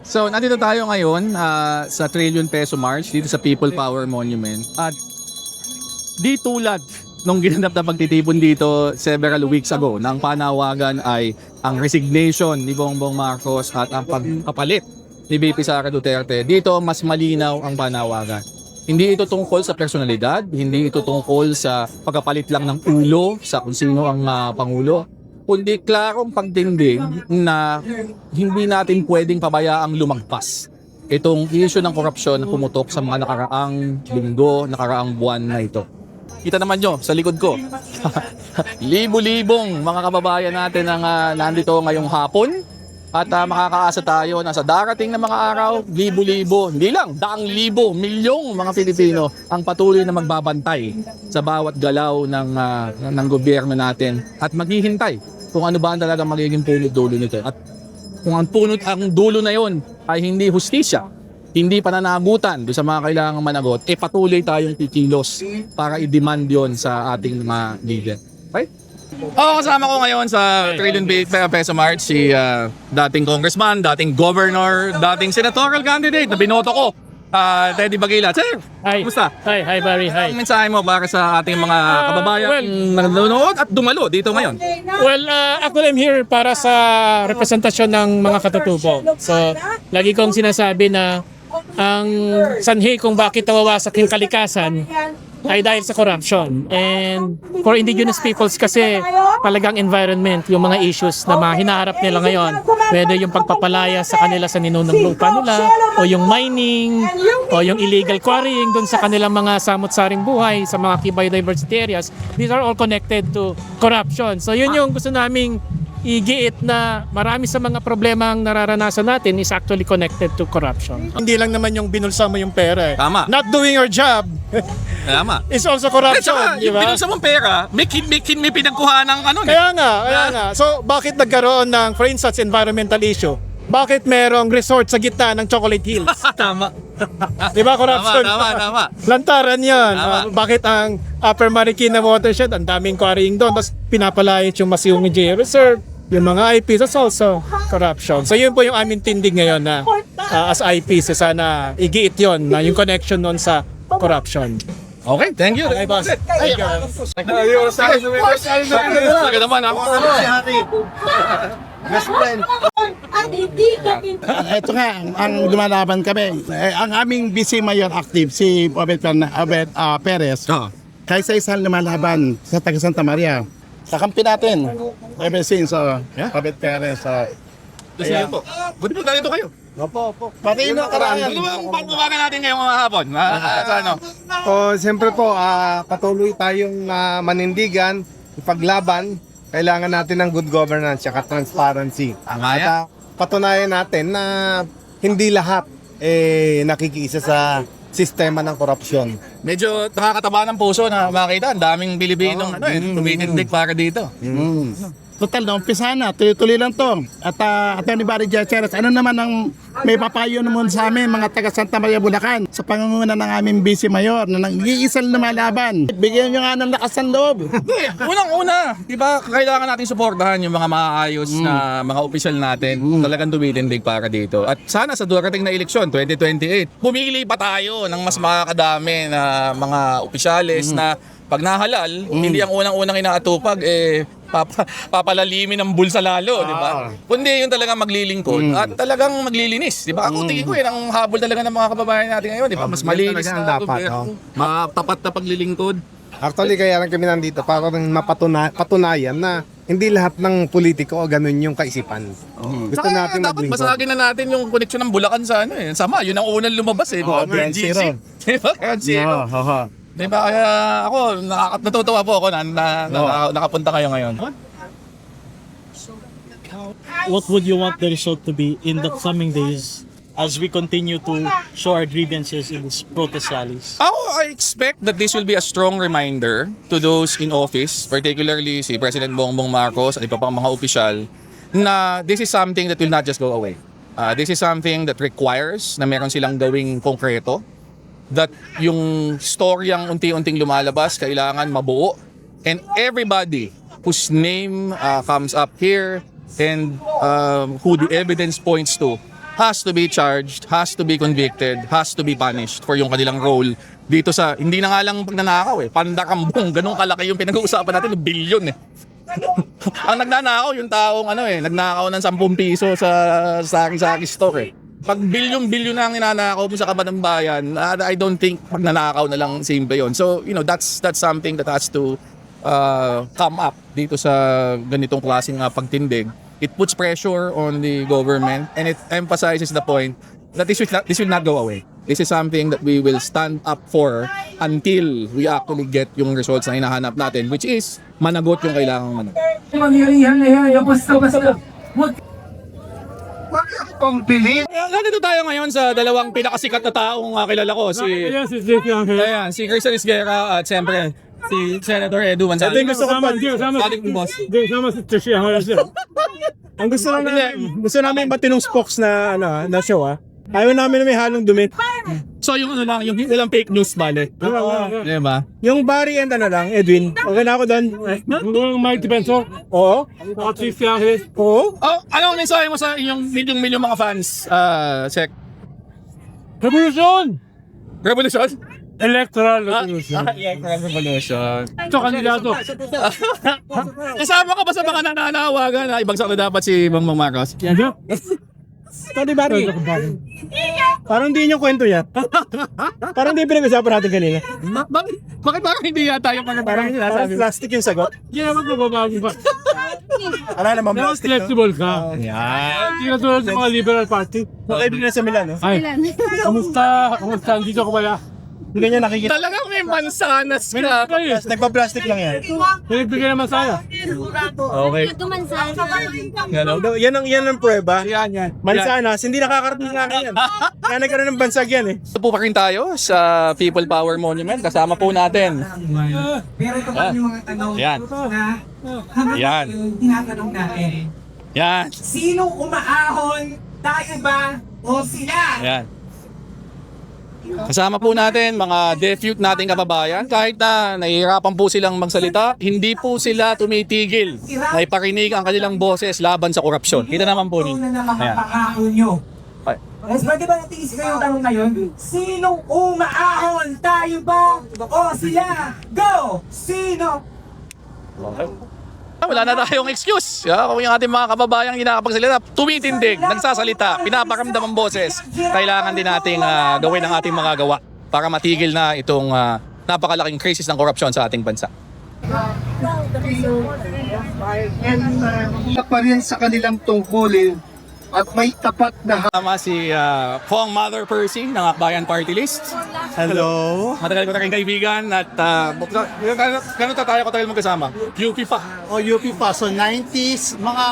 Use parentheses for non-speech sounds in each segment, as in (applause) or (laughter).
So, nandito tayo ngayon ah, sa Trillion Peso March dito sa People Power Monument. At di tulad nung ginanap na pagtitipon dito several weeks ago ng panawagan ay ang resignation ni Bongbong Marcos at ang pagpapalit ni VP Sara Duterte. Dito mas malinaw ang panawagan. Hindi ito tungkol sa personalidad, hindi ito tungkol sa pagkapalit lang ng ulo sa kung sino ang ah, pangulo, kundi klarong pagtindig na hindi natin pwedeng pabayaang lumagpas itong issue ng korupsyon na pumutok sa mga nakaraang linggo, nakaraang buwan na ito. Kita naman nyo sa likod ko. (laughs) Libo-libong mga kababayan natin ang ah, nandito ngayong hapon. At ah, makakaasa tayo na sa darating na mga araw, libo-libo, hindi lang, daang libo, milyong mga Pilipino ang patuloy na magbabantay sa bawat galaw ng, ah, ng gobyerno natin at maghihintay kung ano ba ang talagang magiging punot dulo nito. At kung ang punot ang dulo na yon ay hindi hustisya, hindi pananagutan doon sa mga kailangang managot, eh patuloy tayong kikilos para i-demand yon sa ating mga leader. Okay? Oo, kasama ko ngayon sa Pe- Pe- Peso March si ah, dating congressman, dating governor, dating senatorial candidate na binoto ko. Ah, Teddy Bagila. Sir, Hi. kumusta? Hi, hi Barry, hi. Ang mensahe mo para sa ating mga kababayan well- na nanonood at dumalo dito ngayon? Well, uh, actually I'm here para sa representasyon ng mga katutubo. So, lagi kong sinasabi na ang sanhi kung bakit nawawasak yung kalikasan ay dahil sa corruption. And for indigenous peoples kasi talagang environment, yung mga issues na mga hinaharap nila ngayon, whether yung pagpapalaya sa kanila sa ninunong lupa nila, o yung mining, o yung illegal quarrying dun sa kanilang mga samot-saring buhay, sa mga key biodiversity areas, these are all connected to corruption. So yun yung gusto naming igiit na marami sa mga problema ang nararanasan natin is actually connected to corruption. Hindi lang naman yung binulsa mo yung pera eh. Tama. Not doing your job Tama. (laughs) is also At corruption, saka, di yung ba? binulsa mong pera, may, kin- may, kin- may pinagkuha ng ano. Kaya nga, kaya nga. So, bakit nagkaroon ng, for instance, environmental issue? Bakit merong resort sa gitna ng Chocolate Hills? (laughs) tama. Di ba, corruption? Tama, tama, tama. (laughs) Lantaran yan. Tama. Ah, bakit ang Upper Marikina Watershed, ang daming quarrying doon, tapos pinapalayas yung Masiungi J Reserve, yung mga IPs, that's also corruption. So yun po yung aming tindig ngayon na ah, as IPs, eh, sana igiit yon na yung connection nun sa corruption. Okay, thank you. Okay, boss. Thank you. Talaga naman ako. Ah, Ito nga, ang- ang lumalaban kami. Eh, ang aming vice mayor active, si Obed, Obed ah, Perez, kaysa isang lumalaban sa taga Santa Maria. Kakampi natin. Ever since, uh, Yeah. Obed Perez. Uh, Kasi yun po. Buti po dito kayo. opo, opo. Pati yung nakaraan. Ano ang pagbubagan natin ngayong mga hapon? Ah, sa ano? O, siyempre po, ah, patuloy tayong ah, manindigan, ipaglaban. Kailangan natin ng good governance at transparency. Tama At yan. ah, patunayan natin na hindi lahat eh, nakikiisa sa sistema ng korupsyon. Medyo nakakataba ng puso na makita. Ang daming Pilipinong ano, eh, tumitindig para dito. Total, na umpisa na. Tuloy-tuloy lang to. At uh, Attorney Barry Jacheres, ano naman ang may papayo naman sa amin, mga taga Santa Maria, Bulacan, sa pangunguna ng aming vice mayor na nag-iisang lumalaban. Bigyan nyo nga ng lakas ng loob. (laughs) Unang-una, di ba, kailangan natin suportahan yung mga maayos na mga opisyal natin. Talagang tumitindig para dito. At sana sa darating na eleksyon, 2028, pumili pa tayo ng mas makakadami na mga opisyales na pag nahalal, hindi ang unang-unang inaatupag, eh, papa, papalalimin ng bulsa lalo, di ba? Kundi yung talagang maglilingkod at talagang maglilinis, di ba? Ako tingin ko yun, ang habol talaga ng mga kababayan natin ngayon, di ba? Mas malinis talaga ang na dapat, oh. matapat na paglilingkod. Actually, kaya lang kami nandito para rin mapatuna- patunayan na hindi lahat ng politiko ganun yung kaisipan. Gusto Saka natin dapat maglingkod. basagin na natin yung connection ng Bulacan sa ano eh. Sama, yun ang unang lumabas eh. Oh, Ground Zero. (laughs) Di ba? Ground Zero. Di ba? Kaya ako, nakaka- natutuwa po ako na, na, na, nakapunta kayo ngayon. what would you want the result to be in the coming days as we continue to show our grievances in these protest rallies? Ako, I expect that this will be a strong reminder to those in office, particularly si President Bongbong Marcos at iba pang mga opisyal, na this is something that will not just go away. Uh, this is something that requires na meron silang gawing konkreto, that yung storyang unti-unting lumalabas, kailangan mabuo, and everybody whose name uh, comes up here and um, who the evidence points to has to be charged, has to be convicted, has to be punished for yung kanilang role dito sa, hindi na nga lang pagnanakaw eh, pandakambong, (laughs) ganun kalaki yung pinag-uusapan natin, bilyon eh. (laughs) Ang nagnanakaw yung taong ano eh, nagnakaw ng 10 piso sa sari-sari store eh. Pag bilyon-bilyon na ang ninanakaw mo sa kaban ng bayan, I don't think magnanakaw na lang simple yon. So, you know, that's that's something that has to uh, come up dito sa ganitong klaseng uh, pagtindig. It puts pressure on the government and it emphasizes the point that this will not, this will not go away. This is something that we will stand up for until we actually get yung results na hinahanap natin, which is managot yung kailangang managot. Huwag Eh, Nandito tayo ngayon sa dalawang pinakasikat na taong uh, kilala ko. Si, Yes, it's different. ayan, si Cristian Isguera at siyempre si Senator Edu Manzano. Yung gusto ko pa. Ating boss. Sama si Tricia. Ang gusto namin, gusto namin matinong spokes na ano ah, na show ah. Ayaw namin na may halong dumi. So yung ano lang, yung walang fake news bale. Di ba? Yung Barry and ano lang, Edwin. Okay na ako doon. Yung Mike Defensor. Oo. At si Fiajes. Oo. Oh, anong mensahe mo sa inyong milyong-milyong mga fans, uh, Sek? Revolution! Revolution? Electoral Ah, revolution. ah, yeah, Revolution. Ito, kandidato. (laughs) Kasama ka ba sa mga nananawagan na ibagsak na dapat si Mang Mang Marcos? Yan (laughs) siya. Tony Barry. Parang hindi yung kwento yan. (laughs) Parang hindi pinag-usapan natin kanina. Ma- bakit, bakit parang hindi yata yung mga parang Parang plastic yung sagot. Hindi naman magbabago pa. Ano naman Dapat plastic no? flexible ka. Yan. Hindi ka tulad ng mga liberal party. Nakaibigan na sa Milan, no? Ay, kamusta? Kamusta? Dito ko pala. Hindi ganyan nakikita. Talagang may mansanas ka. Ay, Nagpa-plastic lang yan. pinagbigyan naman saya. Okay. Gano? Yan ang, yan ang prueba. Yan, yan. Mansanas, hindi nakakarating sa akin yan. Kaya nagkaroon ng bansag yan eh. Ito po pa rin tayo sa People Power Monument. Kasama po natin. Pero ito pa yung mga tanong Yan. na hanggang tinatanong natin. Yan. Sino umaahon? Tayo ba o sila? Yan. Kasama po natin mga defute nating kababayan. Kahit na nahihirapan po silang magsalita, hindi po sila tumitigil na iparinig ang kanilang boses laban sa korupsyon. Kita naman po ninyo. Ayan. nyo. Mas pwede ba natin isip yung tanong ngayon? Sinong umaahon? Tayo ba o sila? Go! Sino? Ah, Wala na tayong excuse. Yeah, kung yung ating mga kababayang nakakapagsalita, tumitindig, nagsasalita, pinaparamdam ang boses, kailangan din nating ah, gawin ang ating mga gawa para matigil na itong ah, napakalaking krisis ng korupsyon sa ating bansa. pa rin sa kanilang tungkulin at may tapat na Tama si uh, Pong Mother Percy ng Akbayan Party List. Hello? Matagal ko na rin kaibigan at uh, gano'n tayo katagal magkasama? UP pa. o UP pa. So 90s, mga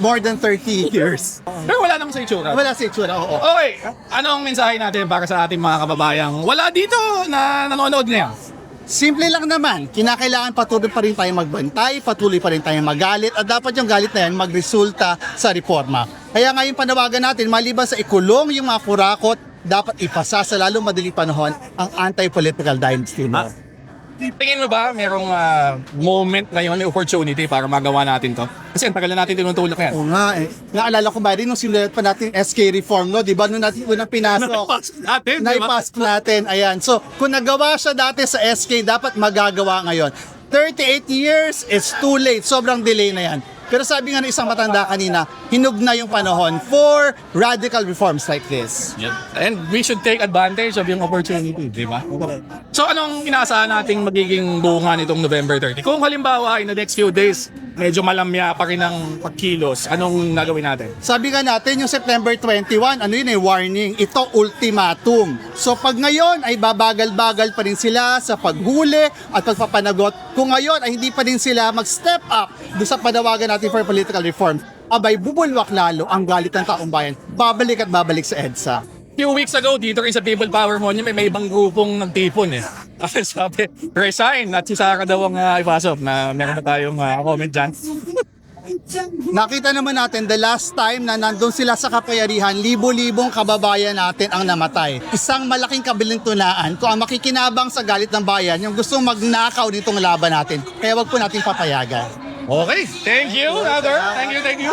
more than 30 years. Pero wala naman sa itsura. Wala sa itsura, oo. Okay, anong mensahe natin para sa ating mga kababayang wala dito na nanonood ngayon? Simple lang naman, kinakailangan patuloy pa rin tayong magbantay, patuloy pa rin tayong magalit at dapat yung galit na yan magresulta sa reforma. Kaya ngayon panawagan natin, maliban sa ikulong yung mga kurakot, dapat ipasa sa lalong madaling panahon ang anti-political dynasty mo. Tingin mo ba merong uh, moment ngayon, may opportunity para magawa natin to? Kasi ang tagal na natin tinutulak yan. Oo nga eh. Naalala ko ba rin nung sinulat pa natin SK reform, no? Di ba nung natin unang pinasok? Naipasok natin, di ba? Naipask natin, ayan. So, kung nagawa siya dati sa SK, dapat magagawa ngayon. 38 years, it's too late. Sobrang delay na yan. Pero sabi nga ng isang matanda kanina, hinug na yung panahon for radical reforms like this. Yep. And we should take advantage of yung opportunity, di ba? So anong inaasahan nating magiging bunga nitong November 30? Kung halimbawa in the next few days, medyo malamya pa rin ang pagkilos, anong gagawin natin? Sabi nga natin, yung September 21, ano yun eh, warning. Ito, ultimatum. So pag ngayon ay babagal-bagal pa rin sila sa paghuli at pagpapanagot, kung ngayon ay hindi pa rin sila mag-step up do sa panawagan natin for political reform, abay bubulwak lalo ang galit ng taong bayan. Babalik at babalik sa EDSA. Few weeks ago, dito rin sa People Power Monument, may ibang grupong nagtipon eh. (laughs) Kasi sabi, resign at si Sara daw ang uh, ipasok na meron na tayong uh, comment dyan. (laughs) Nakita naman natin the last time na nandun sila sa kapayarihan, libo-libong kababayan natin ang namatay. Isang malaking kabilintunaan kung ang makikinabang sa galit ng bayan, yung gustong magnakaw nitong laban natin. Kaya wag po nating papayagan. Okay, thank you, brother. Thank you, thank you.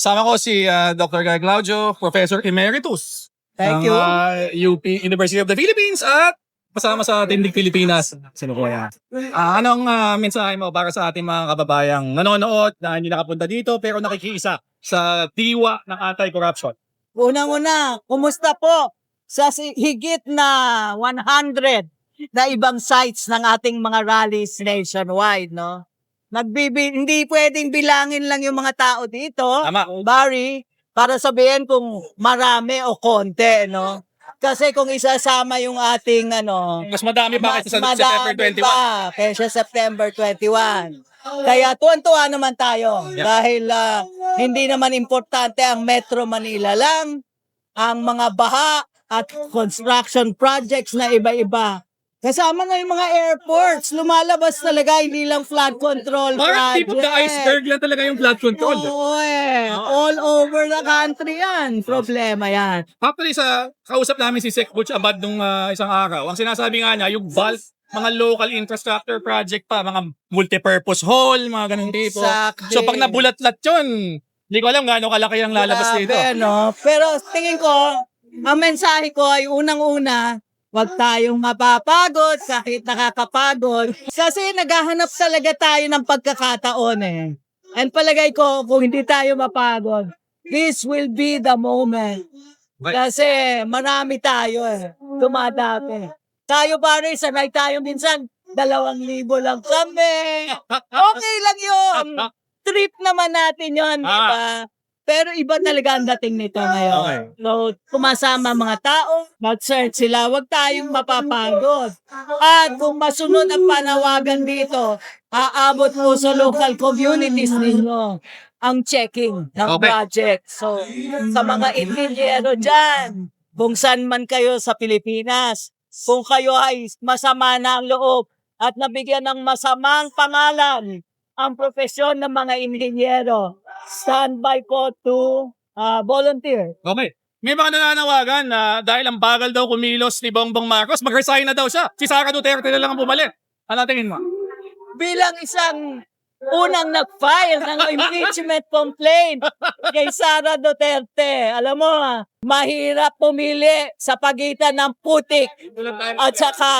Sama ko si ah, Dr. Guy Claudio, Professor Emeritus. Thank ng, you. ah, UP University of the Philippines at kasama sa Tindig Pilipinas. Sino ko yan? Ah, anong ah, mensahe mo para sa ating mga kababayang nanonood na hindi nakapunta dito pero nakikiisa sa diwa ng anti-corruption? Unang-una, kumusta po sa higit na 100 na ibang sites ng ating mga rallies nationwide, no? Nagbibi hindi pwedeng bilangin lang yung mga tao dito, Tama. Barry, para sabihin kung marami o konti, no? Kasi kung isasama yung ating ano, Mas madami pa kaysa sa September madami 21. pa kaysa September 21. Kaya tuwan-tuwa naman tayo Yeah. dahil ah, hindi naman importante ang Metro Manila lang, ang mga baha at construction projects na iba-iba. Kasama na yung mga airports, lumalabas talaga, hindi lang flood control Parang tip of the project. iceberg lang talaga yung flood control. Oo eh. All over the country yan. Problema yan. Actually, sa kausap namin si Sec Butch Abad nung ah, isang araw, ang sinasabi nga niya, yung bulk, mga local infrastructure project pa, mga multipurpose hall, mga ganun tipo. Exactly. So pag nabulat-lat yun, hindi ko alam gaano kalaki ang lalabas Grabe, dito. no? Pero tingin ko, ang mensahe ko ay unang-una, Huwag tayong mapapagod kahit nakakapagod. Kasi naghahanap talaga tayo ng pagkakataon eh. And palagay ko, kung hindi tayo mapagod, this will be the moment. Kasi marami tayo eh. Dumadami. Tayo pare, sanay tayo minsan, dalawang libo lang kami. (laughs) Okay lang yun. Trip naman natin yun, di ba? Pero iba talaga ang dating nito ngayon. So, kumasama mga tao, mag-search sila, huwag tayong mapapagod. At kung masunod ang panawagan dito, aabot po sa local communities ninyo ang checking ng Okay. project. So, sa mga inhinyero dyan, kung saan man kayo sa Pilipinas, kung kayo ay masama na ang loob at nabigyan ng masamang pangalan ang profesyon ng mga inhinyero, standby po to ah, volunteer. Okay. May mga nananawagan na dahil ang bagal daw kumilos ni Bongbong Marcos, mag-resign na daw siya. Si Sara Duterte na lang ang bumalik. Ano tingin mo? bilang isang unang nag-file ng (laughs) impeachment complaint kay Sara Duterte. Alam mo, ah, mahirap pumili sa pagitan ng putik at saka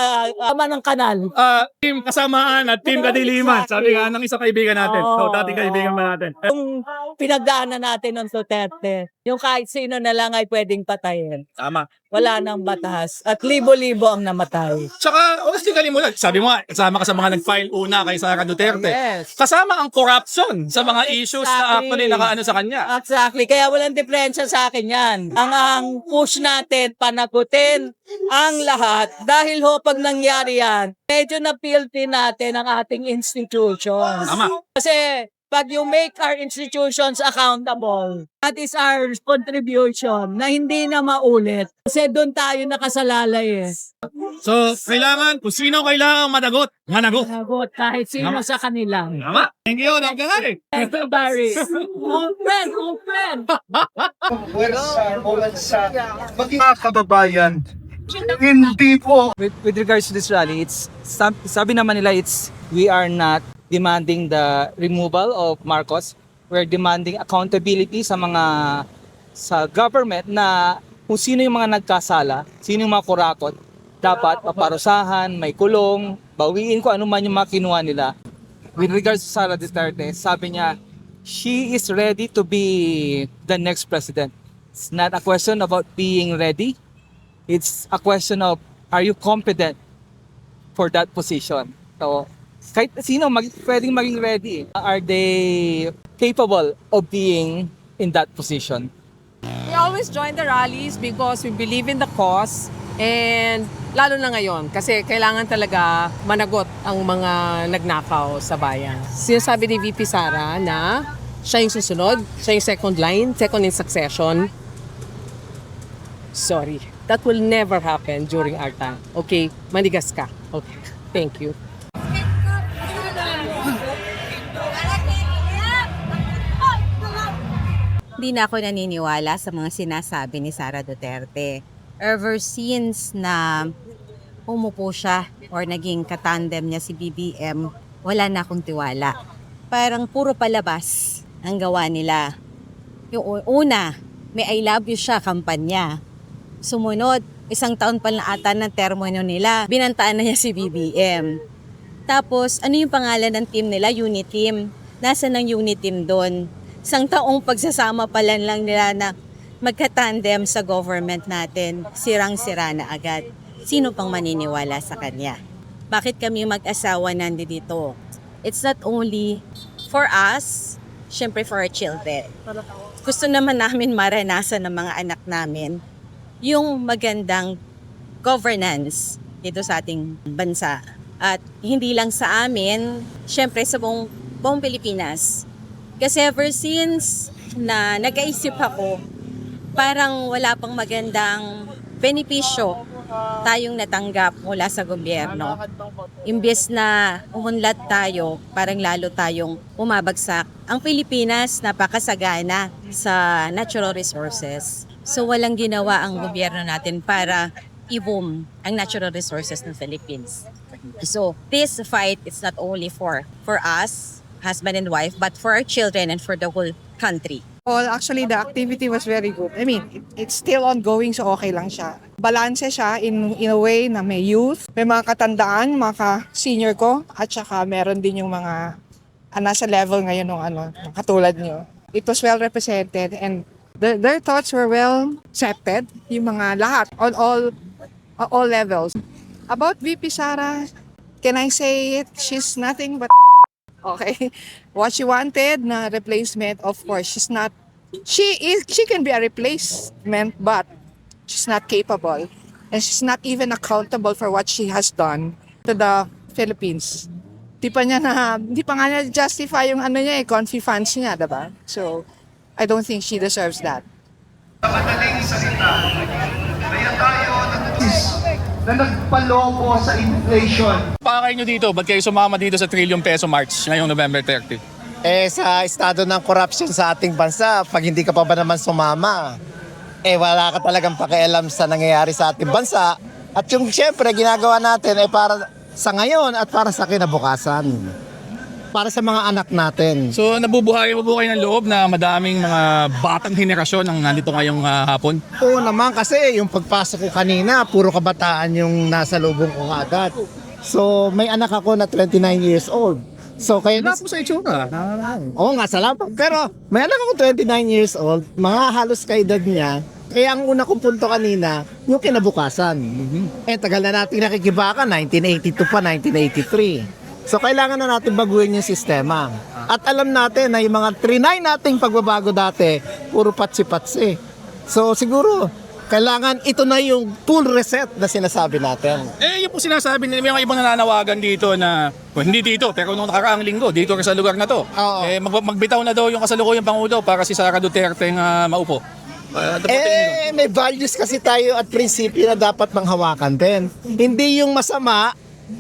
ama ng kanal. Ah, team kasamaan at team kadiliman. Sabi nga ng isang kaibigan natin. Oo. So, dating kaibigan ba natin? Yung pinagdaanan natin ng Duterte, yung kahit sino na lang ay pwedeng patayin. Tama. Wala nang batas. At libo-libo ang namatay. Tsaka, honestly, mo lang. Sabi mo kasama ka sa mga nag-file una kay Sara Duterte. Yes. Kasama ang corruption sa mga issues na Exactly. actually nakaano sa kanya. Exactly. Kaya walang diferensya sa akin yan. Ang, ang push natin, panagutin ang lahat. Dahil ho, pag nangyari yan, medyo na-filthy natin ang ating institutions. Tama. Kasi pag you make our institutions accountable, that is our contribution na hindi na maulit. Kasi doon tayo nakasalalay eh. So, kailangan, kung sino kailangan managot, managot. Nagot kahit sino sa kanila. Tama. Thank you. Dr. Gary. Thank you, Barry. Open, open. Mga kababayan, hindi po with, with regards to this rally, it's sab- sabi naman nila it's we are not demanding the removal of Marcos. We're demanding accountability sa mga sa government na kung sino yung mga nagkasala, sino yung mga kurakot, dapat paparusahan, may kulong, bawiin ko ano man yung mga kinuha nila. With regards to Sara Duterte, sabi niya, she is ready to be the next president. It's not a question about being ready. It's a question of are you competent for that position? So, kahit sino mag, pwedeng maging ready. Are they capable of being in that position? We always join the rallies because we believe in the cause and lalo na ngayon kasi kailangan talaga managot ang mga nagnakaw sa bayan. Sinasabi ni VP Sara na siya yung susunod, siya yung second line, second in succession. Sorry, that will never happen during our time. Okay, manigas ka. Okay, thank you. Hindi na ako naniniwala sa mga sinasabi ni Sara Duterte. Ever since na umupo siya or naging katandem niya si BBM, wala na akong tiwala. parang puro palabas ang gawa nila. Yung una, may I love you siya kampanya. Sumunod, isang taon pa lang ata ng termino nila, binantaan na niya si BBM. Tapos, ano yung pangalan ng team nila? Unit Team. Nasa ng Unit Team doon? Isang taong pagsasama pa lang nila na magka-tandem sa government natin, sirang-sira na agad. Sino pang maniniwala sa kanya? Bakit kami mag-asawa nandito? It's not only for us, syempre for our children. Gusto naman namin maranasan ng mga anak namin yung magandang governance dito sa ating bansa. At hindi lang sa amin, syempre sa buong, buong Pilipinas. Kasi ever since na nag-aisip ako, parang wala pang magandang benepisyo tayong natanggap mula sa gobyerno. Imbes na umunlad tayo, parang lalo tayong umabagsak. Ang Pilipinas napakasagana sa natural resources. So walang ginawa ang gobyerno natin para i-boom ang natural resources ng Philippines. So this fight is not only for for us, husband and wife, but for our children and for the whole country. Well, actually, the activity was very good. I mean, it, it's still ongoing, so okay lang siya. Balanse siya in, in a way na may youth, may mga katandaan, mga ka-senior ko, at saka meron din yung mga ah, nasa level ngayon ng ano, katulad nyo. It was well represented and their, their thoughts were well accepted, yung mga lahat, on all, all levels. About VP Sara, can I say it? She's nothing but Okay. (laughs) What she wanted na replacement, of course, she's not she is she can be a replacement, but she's not capable. And she's not even accountable for what she has done to the Philippines. Di pa niya na, di pa nga niya justify yung ano niya eh, confi funds niya, diba? So, I don't think she deserves that. Na nagpaloko sa inflation. Pakakay nyo dito, ba't kayo sumama dito sa trillion peso march ngayong November 30? Eh sa estado ng corruption sa ating bansa, pag hindi ka pa ba naman sumama, eh wala ka talagang pakialam sa nangyayari sa ating bansa. At yung siyempre ginagawa natin ay para sa ngayon at para sa kinabukasan. Para sa mga anak natin. So nabubuhay mo po kayo ng loob na madaming mga batang henerasyon ang nandito ngayong ah, hapon? Oo naman kasi yung pagpasok ko kanina, puro kabataan yung nasa lubong ko agad. So may anak ako na 29 years old. So kaya Wala po sa itsura. Oo nga, salamat. Pero may anak ako 29 years old, mga halos kaedad niya. Kaya ang una kong punto kanina, yung kinabukasan. Eh, tagal na natin nakikibaka, 1982 pa, 1983. So, kailangan na natin baguhin yung sistema. At alam natin na yung mga trinay nating pagbabago dati, puro patsi-patsi. So, siguro, kailangan ito na yung full reset na sinasabi natin. Eh, yun po sinasabi nila, may mga ibang nananawagan dito na, well, hindi dito, pero nung nakaraang linggo, dito rin sa lugar na to. Eh, mag- magbitaw na daw yung kasalukuyang Pangulo para si Sara Duterte nga maupo. Uh, Eh, may values kasi tayo at prinsipyo na dapat manghawakan din. Hindi yung masama,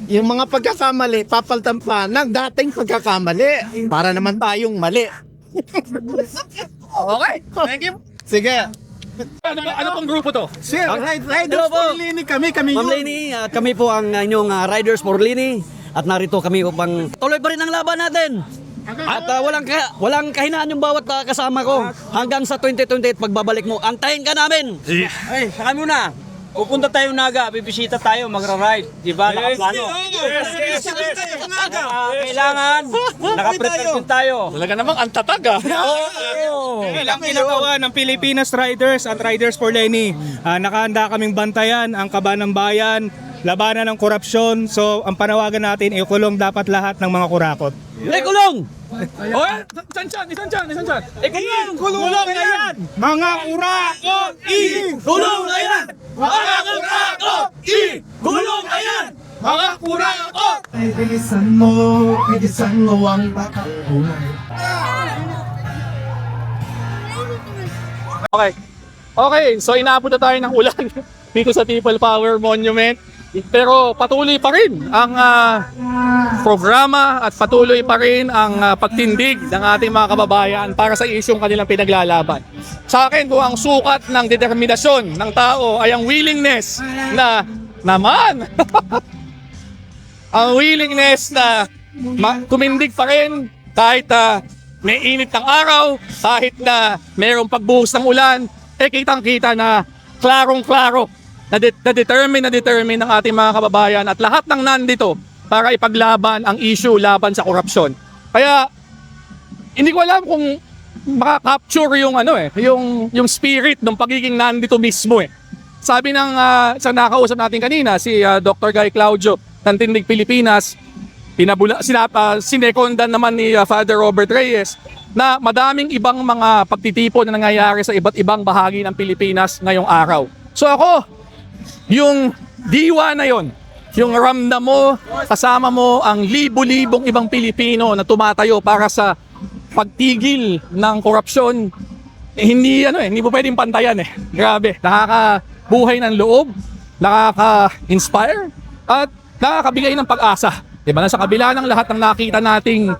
yung mga pagkakamali, papaltan pa ng dating pagkakamali. Para naman tayong mali. (laughs) okay, thank you. Sige. Ano, ano pong grupo to? Sir, Riders for Lini kami, kami Ma'am yun. Lenny, ah, kami po ang inyong ah, Riders for at narito kami upang tuloy pa rin ang laban natin. At ah, walang ka, walang kahinaan yung bawat ah, kasama ko hanggang sa 2028 pagbabalik mo. Antayin ka namin. Ay, saka muna. Pupunta tayo Naga, bibisita tayo, magra-ride. Di ba? Nakaplano. Ah, kailangan, nakaprepare din tayo. Talaga namang ang tatag ah. Ang ginagawa ng Pilipinas Riders at Riders for Lenny. Ah, nakahanda kaming bantayan ang kaba ng bayan, labanan ng korupsyon. So, ang panawagan natin, ikulong dapat lahat ng mga kurakot. Lekulong! Oh, isang chan, isang chan, isang chan. Ikulong! Kulong na yan! Mga kurakot! Kulong na yan! Mga kurakot! Kulong na yan! Mga kurakot! Ay, bilisan mo, bilisan mo ang makakulay. Okay. Okay, so inaabot na tayo ng ulan (laughs) dito sa People Power Monument. Pero patuloy pa rin ang ah, programa at patuloy pa rin ang ah, pagtindig ng ating mga kababayan para sa isyong kanilang pinaglalaban. Sa akin, kung ang sukat ng determinasyon ng tao ay ang willingness na naman (laughs) ang willingness na tumindig pa rin kahit ah, may init ng araw, kahit na mayroong pagbuhos ng ulan, eh kitang-kita na klarong-klaro na, de- na determine na determine ng ating mga kababayan at lahat ng nandito para ipaglaban ang issue laban sa korupsyon. Kaya hindi ko alam kung maka-capture yung ano eh, yung yung spirit ng pagiging nandito mismo eh. Sabi ng uh, sa nakausap natin kanina si ah, Dr. Guy Claudio ng Tindig Pilipinas, pinabula sinapa sinekondan naman ni ah, Father Robert Reyes na madaming ibang mga pagtitipon na nangyayari sa iba't ibang bahagi ng Pilipinas ngayong araw. So ako, yung diwa na yon, yung ramdam mo, kasama mo ang libo-libong ibang Pilipino na tumatayo para sa pagtigil ng korupsyon, eh, hindi ano eh, hindi mo pwedeng pantayan eh. Grabe, nakakabuhay ng loob, nakaka-inspire, at nakakabigay ng pag-asa. Diba? Na sa kabila ng lahat ng nakita nating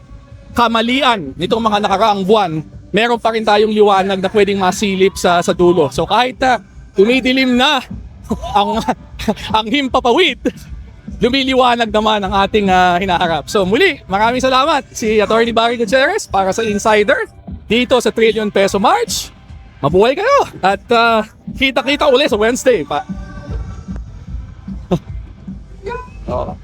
kamalian nitong mga nakaraang buwan, meron pa rin tayong liwanag na pwedeng masilip sa sa dulo. So kahit na tumidilim na ang ang himpapawid, lumiliwanag naman ang ating ah, hinaharap. So muli, maraming salamat si Attorney Barry Gutierrez para sa Insider dito sa Trillion Peso March. Mabuhay kayo at ah, kita-kita ulit sa Wednesday pa. (laughs) Oh.